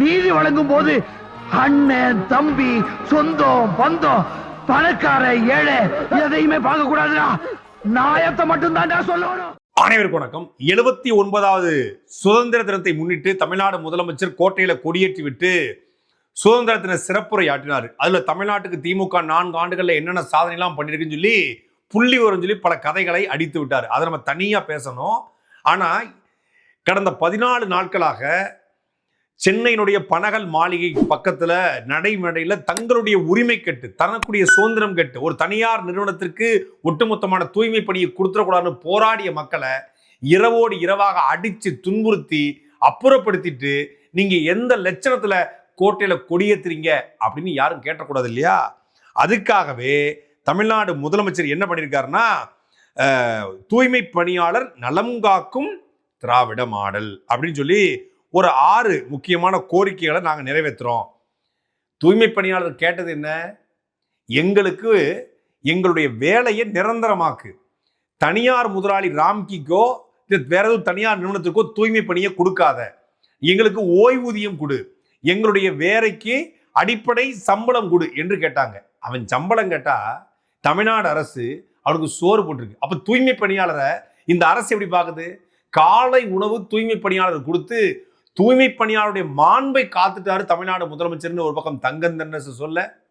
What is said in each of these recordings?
நீதி வழங்கும் போது அண்ணன் தம்பி சொந்தம் பந்தம் பணக்கார ஏழை எதையுமே பார்க்க கூடாதுடா நாயத்தை மட்டும்தான் சொல்லணும். அனைவருக்கும் வணக்கம். எழுபத்தி ஒன்பதாவது சுதந்திர தினத்தை முன்னிட்டு தமிழ்நாடு முதலமைச்சர் கோட்டையில கொடியேற்றி விட்டு சுதந்திர தின சிறப்புரை ஆற்றினார். அதுல தமிழ்நாட்டுக்கு திமுக நான்கு ஆண்டுகள்ல என்னென்ன சாதனை எல்லாம் பண்ணிருக்குன்னு சொல்லி புள்ளி வரும் சொல்லி பல கதைகளை அடித்து விட்டார். அதை நம்ம தனியா பேசணும். ஆனா கடந்த பதினாலு நாட்களாக சென்னையினுடைய பனகல் மாளிகை பக்கத்தில் நடைமடையில் தங்களுடைய உரிமை கட்டு தனக்குடைய சுதந்திரம் கெட்டு ஒரு தனியார் நிறுவனத்திற்கு ஒட்டுமொத்தமான தூய்மை பணியை கொடுத்துடக்கூடாதுன்னு போராடிய மக்களை இரவோடு இரவாக அடித்து துன்புறுத்தி அப்புறப்படுத்திட்டு நீங்கள் எந்த லட்சணத்தில் கோட்டையில் கொடியேற்றுறீங்க அப்படின்னு யாரும் கேட்டக்கூடாது இல்லையா? அதுக்காகவே தமிழ்நாடு முதலமைச்சர் என்ன பண்ணியிருக்காருன்னா தூய்மை பணியாளர் நலம் காக்கும் திராவிட மாடல் அப்படின்னு சொல்லி ஒரு ஆறு முக்கியமான கோரிக்கைகளை நாங்கள் நிறைவேற்றுறோம். தூய்மை பணியாளர் கேட்டது என்ன? எங்களுக்கு எங்களுடைய வேலையை நிரந்தரமாக்கு. தனியார் முதலாளி ராம்கிக்கோ இது வேற எதுவும் தனியார் நிறுவனத்துக்கோ தூய்மை பணியை கொடுக்காத. எங்களுக்கு ஓய்வூதியம் கொடு. எங்களுடைய வேலைக்கு அடிப்படை சம்பளம் கொடு என்று கேட்டாங்க. அவன் சம்பளம் கேட்டா தமிழ்நாடு அரசு அவனுக்கு சோறு போட்டிருக்கு. அப்ப தூய்மை பணியாளரை இந்த அரசு எப்படி பார்க்குது? காலை உணவு தூய்மை பணியாளர் கொடுத்து தூய்மை பணியாளருடைய மாண்பை காத்துட்டாரு தமிழ்நாடு முதலமைச்சர்னு ஒரு பக்கம் தங்கம் சொல்ல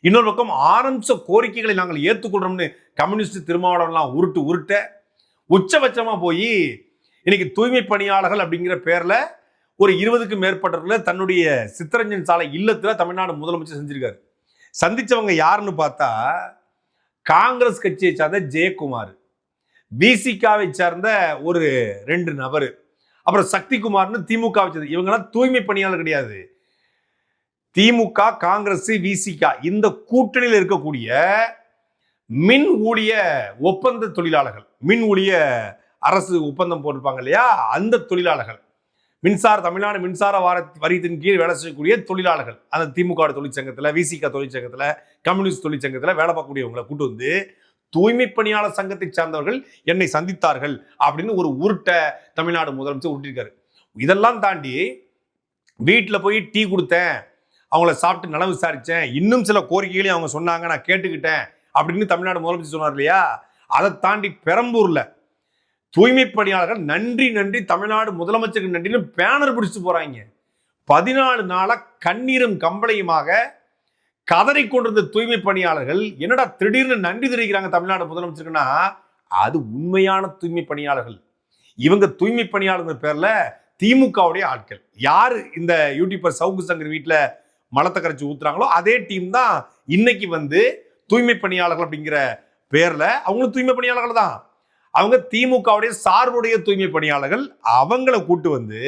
இன்னொரு பக்கம் ஆரம்பிச்ச கோரிக்கைகளை நாங்கள் ஏற்றுக்கொள்றோம்னு கம்யூனிஸ்ட் திருமாவளவன்லாம் உருட்டு உருட்ட உச்சபட்சமாக போய் இன்னைக்கு தூய்மை பணியாளர்கள் அப்படிங்கிற பேரில் ஒரு இருபதுக்கும் மேற்பட்டவர்களை தன்னுடைய சித்தரஞ்சன் சாலை இல்லத்தில் தமிழ்நாடு முதலமைச்சர் செஞ்சிருக்காரு. சந்திச்சவங்க யாருன்னு பார்த்தா காங்கிரஸ் கட்சியை சார்ந்த ஜெயக்குமார் பிசிகாவை சார்ந்த ஒரு ரெண்டு நபர். அப்புறம் சக்திகுமார்னு திமுக வச்சது. இவங்கெல்லாம் தூய்மை பணியாளர் கிடையாது. திமுக காங்கிரஸ் விசிகா இந்த கூட்டணியில் இருக்கக்கூடிய மின் ஊழிய ஒப்பந்த தொழிலாளர்கள் மின் ஊழிய அரசு ஒப்பந்தம் போட்டிருப்பாங்க இல்லையா? அந்த தொழிலாளர்கள் மின்சார தமிழ்நாடு மின்சார வார வரியத்தின் கீழ் வேலை செய்யக்கூடிய தொழிலாளர்கள். அந்த திமுக தொழிற்சங்கத்தில் விசிகா தொழிற்சங்கத்தில் கம்யூனிஸ்ட் தொழிற்சங்கத்தில் வேலை பார்க்கக்கூடியவங்களை கூட்டு வந்து தூய்மை பணியாளர் சங்கத்தை சார்ந்தவர்கள் என்னை சந்தித்தார்கள் அப்படின்னு ஒரு உருட்டை தமிழ்நாடு முதலமைச்சர் உருட்டிருக்காரு இதெல்லாம் தாண்டி வீட்டில் போய் டீ கொடுத்தேன் அவங்கள சாப்பிட்டு நலம் விசாரித்தேன் இன்னும் சில கோரிக்கைகளையும் அவங்க சொன்னாங்க நான் கேட்டுக்கிட்டேன் அப்படின்னு தமிழ்நாடு முதலமைச்சர் சொன்னார் இல்லையா? அதை தாண்டி பெரம்பூரில் தூய்மை பணியாளர்கள் நன்றி நன்றி தமிழ்நாடு முதலமைச்சருக்கு நன்றின்னு பேனர் பிடிச்சிட்டு போகிறாங்க பதினாலு நாளாக கண்ணீரும் கம்பளையுமாக கதறி கொண்டிருந்த தூய்மை பணியாளர்கள் என்னடா திடீர்னு நன்றி தெரிவிக்கிறாங்க தமிழ்நாடு முதலமைச்சருக்குன்னா அது உண்மையான தூய்மை பணியாளர்கள். இவங்க தூய்மை பணியாளர்கள் பேர்ல திமுகவுடைய ஆட்கள். யார் இந்த யூடியூபர் சவுக்கு சங்கர் வீட்டில் மலத்தை கரைச்சி ஊத்துறாங்களோ அதே டீம் தான் இன்னைக்கு வந்து தூய்மை பணியாளர்கள் அப்படிங்கிற பேர்ல அவங்களும் தூய்மை பணியாளர்கள் தான். அவங்க திமுகவுடைய சார்புடைய தூய்மை பணியாளர்கள். அவங்கள கூட்டு வந்து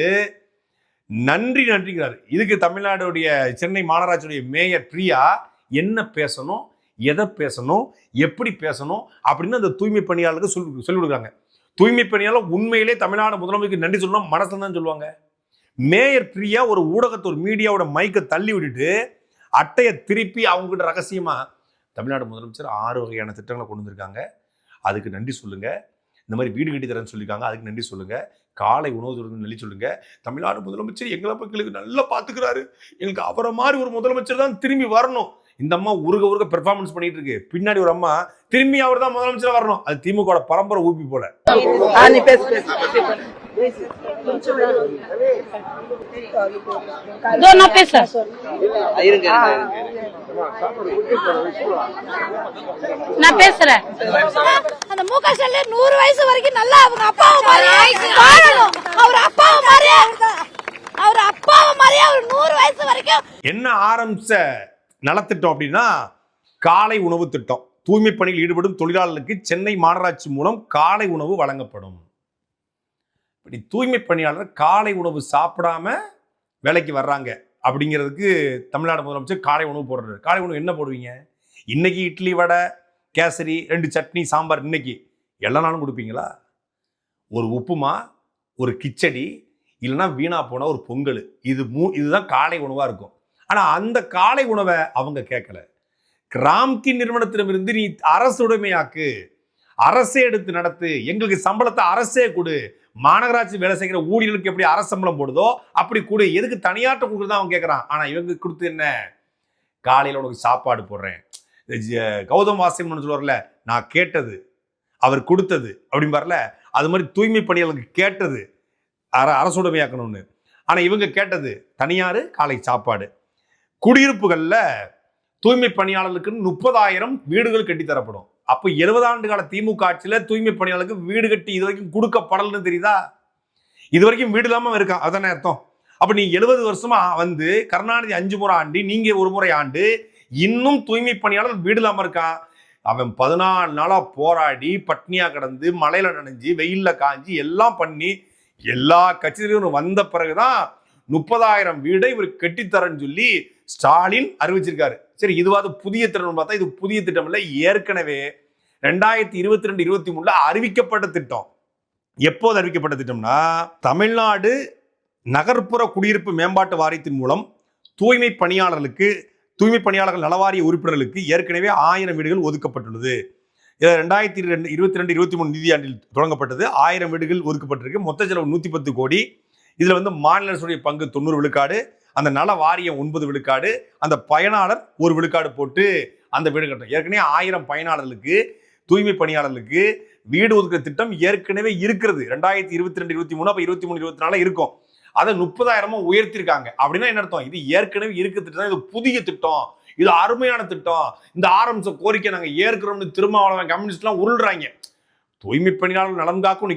நன்றி நன்றிங்கிறார். இதுக்கு தமிழ்நாடுடைய சென்னை மாநகராட்சியுடைய மேயர் பிரியா என்ன பேசணும் எதை பேசணும் எப்படி பேசணும் அப்படின்னு அந்த தூய்மை பணியாளருக்கு சொல்லி சொல்லிக் கொடுக்குறாங்க. தூய்மை பணியாளர் உண்மையிலே தமிழ்நாடு முதலமைச்சருக்கு நன்றி சொல்லணும் மனசுல தான் சொல்லுவாங்க. மேயர் பிரியா ஒரு ஊடகத்தை ஒரு மீடியாவோட மைக்கை தள்ளி விட்டுட்டு அட்டையை திருப்பி அவங்ககிட்ட ரகசியமாக தமிழ்நாடு முதலமைச்சர் ஆறு வகையான திட்டங்களை கொண்டு வந்திருக்காங்க. அதுக்கு நன்றி சொல்லுங்கள் இந்த மாதிரி வீடு கட்டி தரேன்னு சொல்லியிருக்காங்க. அதுக்கு நன்றி சொல்லுங்கள் காலை உணவு தொடர்ந்து நெல்லி சொல்லுங்க. தமிழ்நாடு முதலமைச்சர் எங்களை மக்களுக்கு நல்லா பாத்துக்கிறாரு. எங்களுக்கு அவரை மாதிரி ஒரு முதலமைச்சர் தான் திரும்பி வரணும். இந்த அம்மா உருக உருக பெர்ஃபார்மன்ஸ் பண்ணிட்டு இருக்கு. பின்னாடி ஒரு அம்மா திரும்பி அவர் தான் முதலமைச்சரா வரணும். அது திமுக பரம்பரை ஊப்பி போல. இதோ நான் பேசுறேன். இருங்க நான் பேசுறேன். அந்த மு க ஸ்டாலின் நூறு வயசு வரைக்கும் நல்லா அவங்க அப்பாவை வாழணும். அவர் அப்பாவை மாதிரியே அவர் அப்பாவை மாதிரியே அவர் நூறு வயசு வரைக்கும் என்ன ஆரம்பிச்ச நலத்திட்டம் அப்படின்னா காலை உணவு திட்டம். தூய்மை பணியில் ஈடுபடும் தொழிலாளர்களுக்கு சென்னை மாநகராட்சி மூலம் காலை உணவு வழங்கப்படும். இப்படி தூய்மை பணியாளர் காலை உணவு சாப்பிடாம வேலைக்கு வர்றாங்க. அப்படிங்கிறதுக்கு தமிழ்நாடு முதலமைச்சர் காலை உணவு போடுறாரு. காலை உணவு என்ன போடுவீங்க? இன்னைக்கு இட்லி வடை கேசரி ரெண்டு சட்னி சாம்பார் இன்னைக்கு. எல்லா நாளும் கொடுப்பீங்களா? ஒரு உப்புமா ஒரு கிச்சடி இல்லைன்னா வீணா போனால் ஒரு பொங்கல். இது மூ இதுதான் காலை உணவாக இருக்கும். ஆனால் அந்த காலை உணவை அவங்க கேட்கல. கிராம்கி நிறுவனத்திடமிருந்து நீ அரசுடைமையாக்கு அரசே எடுத்து நடத்து எங்களுக்கு சம்பளத்தை அரசே கொடு மாநகராட்சி வேலை செய்கிற ஊழியர்களுக்கு எப்படி அரசம்பளம் போடுதோ அப்படி கூட எதுக்கு தனியார்ட்ட கொடுக்குறதா அவன் கேட்குறான் ஆனால் இவங்க கொடுத்து என்ன? காலையில் உனக்கு சாப்பாடு போடுறேன். இந்த ஜ- கௌதம் வாசியம்னு சொல்லுவார்ல நான் கேட்டது அவர் கொடுத்தது அப்படிம்பார்ல அது மாதிரி தூய்மை பணியாளருக்கு கேட்டது அர அரசுடைமையாக்கணும்னு ஆனால் இவங்க கேட்டது தனியார் காலை சாப்பாடு. குடியிருப்புகளில் தூய்மை பணியாளர்களுக்குன்னு முப்பதாயிரம் வீடுகள் கட்டித்தரப்படும். அப்போ எழுபது ஆண்டு கால திமுக ஆட்சியில் தூய்மை பணியாளருக்கு வீடு கட்டி இது வரைக்கும் கொடுக்கப்படலன்னு தெரியுதா? இது வரைக்கும் வீடு இல்லாமல் இருக்கான் அதானே அர்த்தம். அப்போ நீ எழுபது வருஷமா வந்து கருணாநிதி அஞ்சு முறை ஆண்டு நீங்க ஒரு முறை ஆண்டு இன்னும் தூய்மை பணியாளர் வீடு இல்லாமல் இருக்கான் அவன் பதினாலு நாளாக போராடி பட்னியாக கிடந்து மலையில் நனைஞ்சு வெயிலில் காஞ்சி எல்லாம் பண்ணி எல்லா கட்சியிலும் வந்த பிறகுதான் முப்பதாயிரம் வீடை இவர் கட்டித்தரேன்னு சொல்லி ஸ்டாலின் அறிவிச்சிருக்காரு. சரி இதுவாது புதிய திட்டம் பார்த்தா இது புதிய திட்டம் இல்லை ஏற்கனவே ரெண்டாயிரத்தி இருபத்தி ரெண்டு இருபத்தி மூணுல அறிவிக்கப்பட்ட திட்டம். எப்போது அறிவிக்கப்பட்ட திட்டம்னா தமிழ்நாடு நகர்ப்புற குடியிருப்பு மேம்பாட்டு வாரியத்தின் மூலம் தூய்மை பணியாளர்களுக்கு தூய்மை பணியாளர்கள் நலவாரிய உறுப்பினர்களுக்கு ஏற்கனவே ஆயிரம் வீடுகள் ஒதுக்கப்பட்டுள்ளது. இது ரெண்டாயிரத்தி ரெண்டு இருபத்தி ரெண்டு இருபத்தி மூணு நிதியாண்டில் தொடங்கப்பட்டது. ஆயிரம் வீடுகள் ஒதுக்கப்பட்டிருக்கு. மொத்த செலவு நூற்றி பத்து கோடி. இதில் வந்து மாநில அரசுடைய பங்கு தொண்ணூறு விழுக்காடு அந்த நல வாரியம் ஒன்பது விழுக்காடு அந்த பயனாளர் ஒரு விழுக்காடு போட்டு அந்த வீடு கட்டணும். ஏற்கனவே ஆயிரம் பயனாளர்களுக்கு தூய்மை பணியாளர்களுக்கு வீடு ஒதுக்குற திட்டம் ஏற்கனவே இருக்கிறது. ரெண்டாயிரத்தி இருபத்தி ரெண்டு இருபத்தி மூணு அப்போ இருபத்தி மூணு இருபத்தி நாலு இருக்கும். அதை முப்பதாயிரமா உயர்த்திருக்காங்க. அப்படின்னா என்ன அர்த்தம்? இது ஏற்கனவே இருக்க திட்டம் இது புதிய திட்டம். இது அருமையான திட்டம். இந்த ஆரம்பிச்ச கோரிக்கை நாங்கள் ஏற்கிறோம்னு திருமாவளவன் கம்யூனிஸ்ட்லாம் உருள்றாங்க. தூய்மை பணியாளர்கள் நலம் காக்கும்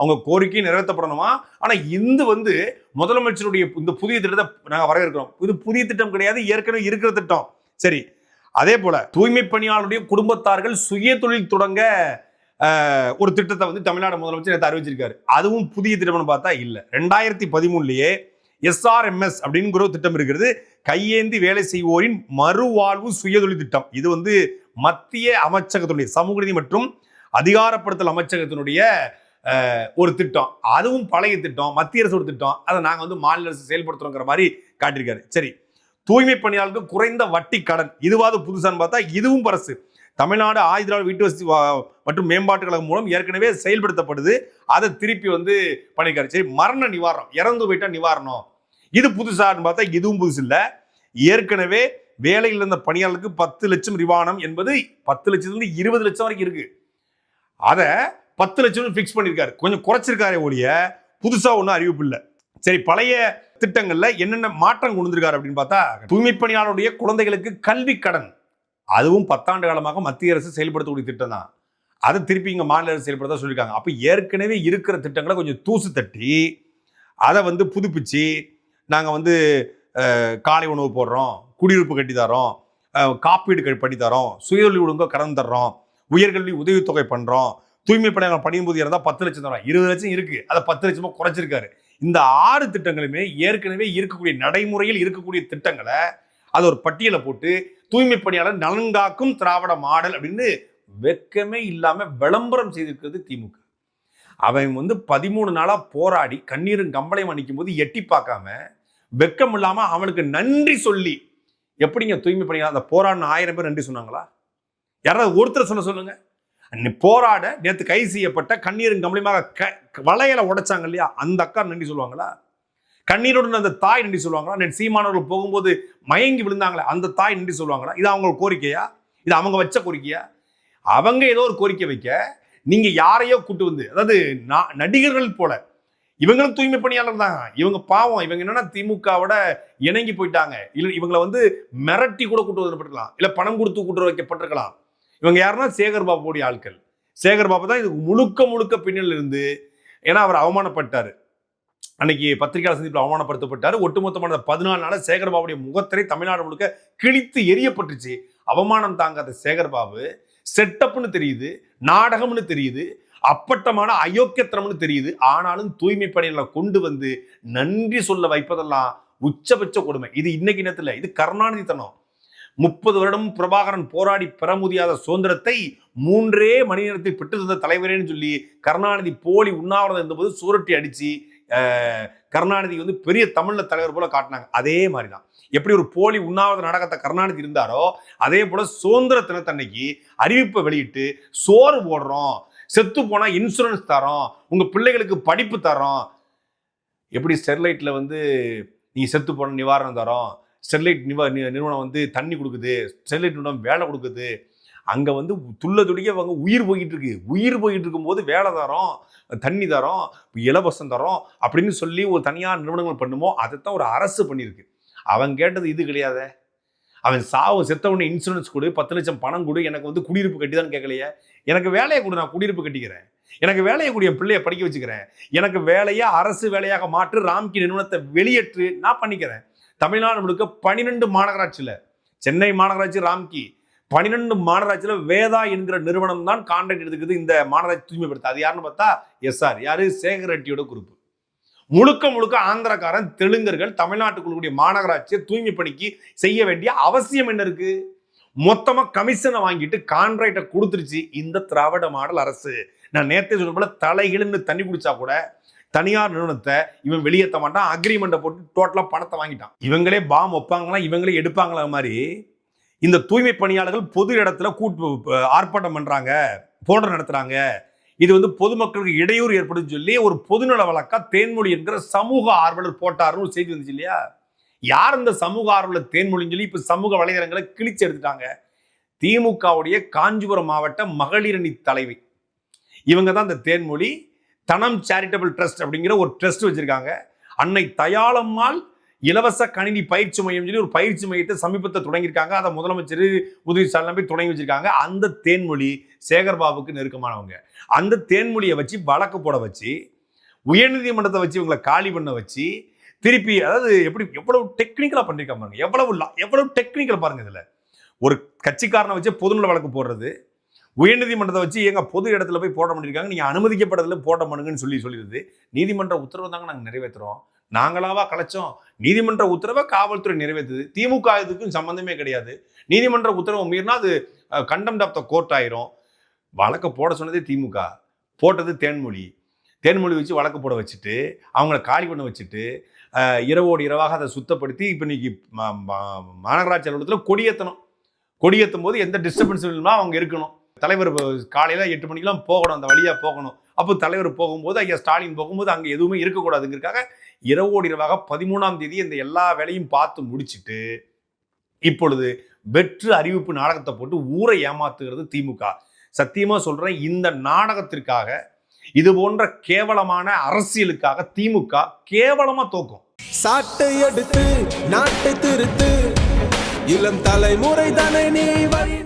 அவங்க கோரிக்கை நிறைவேற்றப்படணுமா? ஆனால் இந்து வந்து முதலமைச்சருடைய இந்த புதிய திட்டத்தை நாங்கள் வரவேற்கிறோம். இது புதிய திட்டம் கிடையாது ஏற்கனவே இருக்கிற திட்டம். சரி அதே போல தூய்மை பணியாளருடைய குடும்பத்தார்கள் சுய தொழில் தொடங்க ஒரு திட்டத்தை வந்து தமிழ்நாடு முதலமைச்சர் நேற்று அறிவிச்சிருக்காரு. அதுவும் புதிய திட்டம்னு பார்த்தா இல்லை. ரெண்டாயிரத்தி பதிமூணுலயே எஸ்ஆர்எம்எஸ் அப்படிங்கிற ஒரு திட்டம் இருக்கிறது. கையேந்தி வேலை செய்வோரின் மறுவாழ்வு சுயதொழில் திட்டம். இது வந்து மத்திய அமைச்சகத்தினுடைய சமூக நீதி மற்றும் அதிகாரப்படுத்தல் அமைச்சகத்தினுடைய ஒரு திட்டம். அதுவும் பழைய திட்டம் மத்திய அரசு ஒரு திட்டம். அதை நாங்கள் வந்து மாநில அரசு செயல்படுத்துறோங்கிற மாதிரி காட்டியிருக்காரு. சரி. தூய்மை பணியாளருக்கு குறைந்த வட்டி கடன். இதுவாது புதுசான்னு பார்த்தா இதுவும் பரசு. தமிழ்நாடு ஆயுதநாள் வீட்டு வசதி மற்றும் மேம்பாட்டு கழகம் மூலம் ஏற்கனவே செயல்படுத்தப்படுது. அதை திருப்பி வந்து பண்ணியிருக்காரு. சரி மரண நிவாரணம். இறந்து போயிட்டா நிவாரணம். இது புதுசான்னு பார்த்தா இதுவும் புதுசு இல்லை. ஏற்கனவே வேலையில் இருந்த பணியாளருக்கு பத்து லட்சம் நிவாரணம் என்பது பத்து லட்சத்துலேருந்து இருபது லட்சம் வரைக்கும் இருக்கு. அதை பத்து லட்சம் ஃபிக்ஸ் பண்ணியிருக்காரு கொஞ்சம் குறைச்சிருக்காரே ஒழிய புதுசாக ஒன்றும் அறிவிப்பு இல்லை. சரி பழைய திட்டங்களில் என்னென்ன மாற்றம் கொண்டு வந்திருக்காரு அப்படின்னு பார்த்தா தூய்மை பணியாளருடைய குழந்தைகளுக்கு கல்வி கடன். அதுவும் பத்தாண்டு காலமாக மத்திய அரசு செயல்படுத்தக்கூடிய திட்டம் தான். அதை திருப்பி இங்கே மாநில அரசு செயல்படுத்த சொல்லியிருக்காங்க. அப்போ ஏற்கனவே இருக்கிற திட்டங்களை கொஞ்சம் தூசு தட்டி அதை வந்து புதுப்பிச்சு நாங்கள் வந்து காலை உணவு போடுறோம் குடியிருப்பு கட்டி தரோம் காப்பீடு கட்டி பண்ணி தரோம் சுயதொழில் ஒழுங்கோ கடன் தர்றோம் உயர்கல்வி உதவித்தொகை பண்ணுறோம் தூய்மை பணியாளர் பணியும் போது இருந்தால் பத்து லட்சம் தரோம் இருபது லட்சம் இருக்குது அதை பத்து லட்சமாக குறைச்சிருக்காரு. இந்த ஆறு திட்டங்களுமே ஏற்கனவே இருக்கக்கூடிய நடைமுறையில் இருக்கக்கூடிய திட்டங்களை அது ஒரு பட்டியலை போட்டு தூய்மை பணியாளர் நலன்காக்கும் திராவிட மாடல் அப்படின்னு வெக்கமே இல்லாமல் விளம்பரம் செய்திருக்கிறது திமுக. அவன் வந்து பதிமூணு நாளாக போராடி கண்ணீரும் கம்பளையும் அணிக்கும் போது எட்டி பார்க்காம வெக்கம் இல்லாமல் அவனுக்கு நன்றி சொல்லி எப்படிங்க தூய்மை பணியாளர் அந்த போராடின ஆயிரம் பேர் நன்றி சொன்னாங்களா? யாராவது ஒருத்தர் சொன்ன சொல்லுங்கள் போராட நேற்று கைது செய்யப்பட்ட கண்ணீரும் கம்பளியமாக க வளையலை உடைச்சாங்க இல்லையா? அந்த அக்கா நன்றி சொல்லுவாங்களா? கண்ணீருடன் அந்த தாய் நன்றி சொல்லுவாங்களா? நேற்று சீமானவர்கள் போகும்போது மயங்கி விழுந்தாங்களே அந்த தாய் நன்றி சொல்லுவாங்களா? இது அவங்க கோரிக்கையா? இது அவங்க வச்ச கோரிக்கையா? அவங்க ஏதோ ஒரு கோரிக்கை வைக்க நீங்கள் யாரையோ கூட்டு வந்து அதாவது நடிகர்கள் போல இவங்களும் தூய்மை பணியாளர் தான். இவங்க பாவம் இவங்க என்னன்னா திமுகவோட இணங்கி போயிட்டாங்க. இல்லை இவங்களை வந்து மிரட்டி கூட கூட்டு வரப்பட்டிருக்கலாம் இல்லை பணம் கொடுத்து கூட்டு வைக்கப்பட்டிருக்கலாம். இவங்க யாருன்னா சேகர் பாபுடைய ஆட்கள். சேகர் பாபு தான் இதுக்கு முழுக்க முழுக்க பின்னணியில் இருந்து ஏன்னா அவர் அவமானப்பட்டார். அன்னைக்கு பத்திரிகையாளர் சந்திப்பில் அவமானப்படுத்தப்பட்டார். ஒட்டுமொத்தமான பதினாலு நாள் சேகர் பாபுடைய முகத்திரை தமிழ்நாடு முழுக்க கிழித்து எரியப்பட்டுச்சு அவமானம் தாங்காத சேகர் பாபு செட்டப்னு தெரியுது நாடகம்னு தெரியுது அப்பட்டமான அயோக்கியத்தனம்னு தெரியுது. ஆனாலும் தூய்மை பணிகளை கொண்டு வந்து நன்றி சொல்ல வைப்பதெல்லாம் உச்சபட்ச கொடுமை. இது இன்னைக்கு நேரத்தில் இது கருணாநிதித்தனம். முப்பது வருடம் பிரபாகரன் போராடி பெற முடியாத சுதந்திரத்தை மூன்றே மணி நேரத்தில் பெற்று தந்த தலைவரேன்னு சொல்லி கருணாநிதி போலி உண்ணாவிரதம் இருந்தபோது சூரட்டி அடிச்சு கருணாநிதி வந்து பெரிய தமிழ்ல தலைவர் போல காட்டினாங்க. அதே மாதிரி தான் எப்படி ஒரு போலி உண்ணாவிரத நாடகத்தை கருணாநிதி இருந்தாரோ அதே போல சுதந்திர தினத்தன்னைக்கு அறிவிப்பை வெளியிட்டு சோறு போடுறோம் செத்து போனால் இன்சூரன்ஸ் தரோம் உங்கள் பிள்ளைகளுக்கு படிப்பு தரோம் எப்படி ஸ்டெர்லைட்டில் வந்து நீங்கள் செத்து போன நிவாரணம் தரோம் ஸ்டெர்லைட் நிவா நிறுவனம் வந்து தண்ணி கொடுக்குது. ஸ்டெர்லைட் நிறுவனம் வேலை கொடுக்குது. அங்கே வந்து துள்ள துடிக்க அவங்க உயிர் போயிட்டு இருக்கு. உயிர் போயிட்டு இருக்கும்போது வேலை தரோம் தண்ணி தரோம் இலவசம் தரோம் அப்படின்னு சொல்லி ஒரு தனியார் நிறுவனங்கள் பண்ணுமோ அதைத்தான் ஒரு அரசு பண்ணியிருக்கு. அவன் கேட்டது இது கிடையாதே. அவன் சாவு செத்தவொடனே இன்சூரன்ஸ் கொடு பத்து லட்சம் பணம் கொடு எனக்கு வந்து குடியிருப்பு கட்டிதான்னு கேட்கலையே எனக்கு வேலையை கொடு நான் குடியிருப்பு கட்டிக்கிறேன். எனக்கு வேலையை கூடிய பிள்ளைய படிக்க வச்சுக்கிறேன். எனக்கு வேலையை அரசு வேலையாக மாற்று ராம்கி நிறுவனத்தை வெளியேற்று நான் பண்ணிக்கிறேன். தமிழ்நாடு முழுக்க பனிரெண்டு மாநகராட்சியில் சென்னை மாநகராட்சி ராம்கி பனிரெண்டு மாநகராட்சியில் வேதா என்கிற நிறுவனம் தான் கான்ட்ராக்ட் எடுத்துக்குது இந்த மாநகராட்சி தூய்மைப்படுத்த அது யாருன்னு பார்த்தா எஸ்ஆர். யாரு? சேகர் ரெட்டியோட குரூப் முழுக்க முழுக்க ஆந்திரக்காரன் தெலுங்கர்கள் தமிழ்நாட்டுக்குள்ள மாநகராட்சியை தூய்மை பணிக்கு செய்ய வேண்டிய அவசியம் என்ன இருக்கு? மொத்தமாக கமிஷனை வாங்கிட்டு கான்ட்ராக்டை கொடுத்துருச்சு இந்த திராவிட மாடல் அரசு. நான் நேத்தே சொல்ல போல தலைகிழன்னு தண்ணி குடிச்சா கூட தனியார் நிறுவனத்தை இவன் வெளியேற்ற மாட்டான் அக்ரிமெண்ட்டை போட்டு டோட்டலாக பணத்தை வாங்கிட்டான். இவங்களே பாம் வைப்பாங்களா இவங்களே எடுப்பாங்களா மாதிரி இந்த தூய்மை பணியாளர்கள் பொது இடத்துல கூட்டு ஆர்ப்பாட்டம் பண்ணுறாங்க போன்ற நடத்துகிறாங்க இது வந்து பொதுமக்களுக்கு இடையூறு ஏற்படும் சொல்லி ஒரு பொதுநல வழக்கா தேன்மொழி என்கிற சமூக ஆர்வலர் போட்டாருன்னு ஒரு செய்தி வந்துச்சு இல்லையா? யார் இந்த சமூக ஆர்வலர் தேன்மொழின்னு சொல்லி இப்போ சமூக வலைதளங்களை கிழிச்சு எடுத்துட்டாங்க. திமுகவுடைய காஞ்சிபுரம் மாவட்ட மகளிரணி தலைவி. இவங்க தான் இந்த தேன்மொழி தனம் சேரிட்டபிள் ட்ரஸ்ட் அப்படிங்கிற ஒரு ட்ரஸ்ட் வச்சுருக்காங்க. அன்னை தயாளம்மாள் இலவச கணினி பயிற்சி மையம் சொல்லி ஒரு பயிற்சி மையத்தை சமீபத்தை தொடங்கியிருக்காங்க. அதை முதலமைச்சர் உதவி ஸ்டாலின் போய் தொடங்கி வச்சிருக்காங்க. அந்த தேன்மொழி சேகர்பாபுக்கு நெருக்கமானவங்க. அந்த தேன்மொழியை வச்சு வழக்கு போட வச்சு உயர்நீதிமன்றத்தை வச்சு இவங்களை காலி பண்ண வச்சு திருப்பி அதாவது எப்படி எவ்வளவு டெக்னிக்கலாக பண்ணியிருக்காங்க பாருங்க. எவ்வளவு எவ்வளவு டெக்னிக்கல் பாருங்க இதில். ஒரு கட்சிக்காரனை வச்சு பொதுநல வழக்கு போடுறது உயர்நீதிமன்றத்தை வச்சு எங்கள் பொது இடத்துல போய் போட பண்ணியிருக்காங்க நீங்கள் அனுமதிக்கப்பட்டதில் போட பண்ணுங்கன்னு சொல்லி சொல்லிடுது. நீதிமன்ற உத்தரவு தாங்க நாங்கள் நிறைவேற்றுறோம் நாங்களாவா கலைச்சோம்? நீதிமன்ற உத்தரவை காவல்துறை நிறைவேற்றுது திமுக இதுக்கும் சம்மந்தமே கிடையாது. நீதிமன்ற உத்தரவை மீறினா அது கண்டம்ட் ஆஃப் த கோர்ட் ஆயிரும். வழக்கை போட சொன்னதே திமுக. போட்டது தேன்மொழி. தேன்மொழி வச்சு வழக்கு போட வச்சுட்டு அவங்கள காலி பண்ண வச்சுட்டு இரவோடு இரவாக அதை சுத்தப்படுத்தி இப்போ இன்னைக்கு மாநகராட்சி அலுவலகத்தில் கொடியேற்றணும் கொடியேற்றும் போது எந்த டிஸ்டர்பன்ஸ் இல்லாமல் அவங்க இருக்கணும். தலைவர் காலையில் எட்டு மணிக்கெல்லாம் போகணும் அந்த வழியாக போகணும். அப்போ தலைவர் போகும்போது ஐயா ஸ்டாலின் போகும்போது அங்கே எதுவுமே இருக்கக்கூடாதுங்கிறதுக்காக இரவோடு இரவாக பதிமூணாம் தேதி இந்த எல்லா வேலையும் பார்த்து முடிச்சிட்டு இப்பொழுது வெற்று அறிவிப்பு நாடகத்தை போட்டு ஊரை ஏமாத்துகிறது திமுக. சத்தியமாக சொல்கிறேன் இந்த நாடகத்திற்காக இது போன்ற கேவலமான அரசியலுக்காக திமுக கேவலமா தோக்கும். சாட்டை எடுத்து நாட்டை திருத்து இளம் தலைமுறை தானே நீ வழி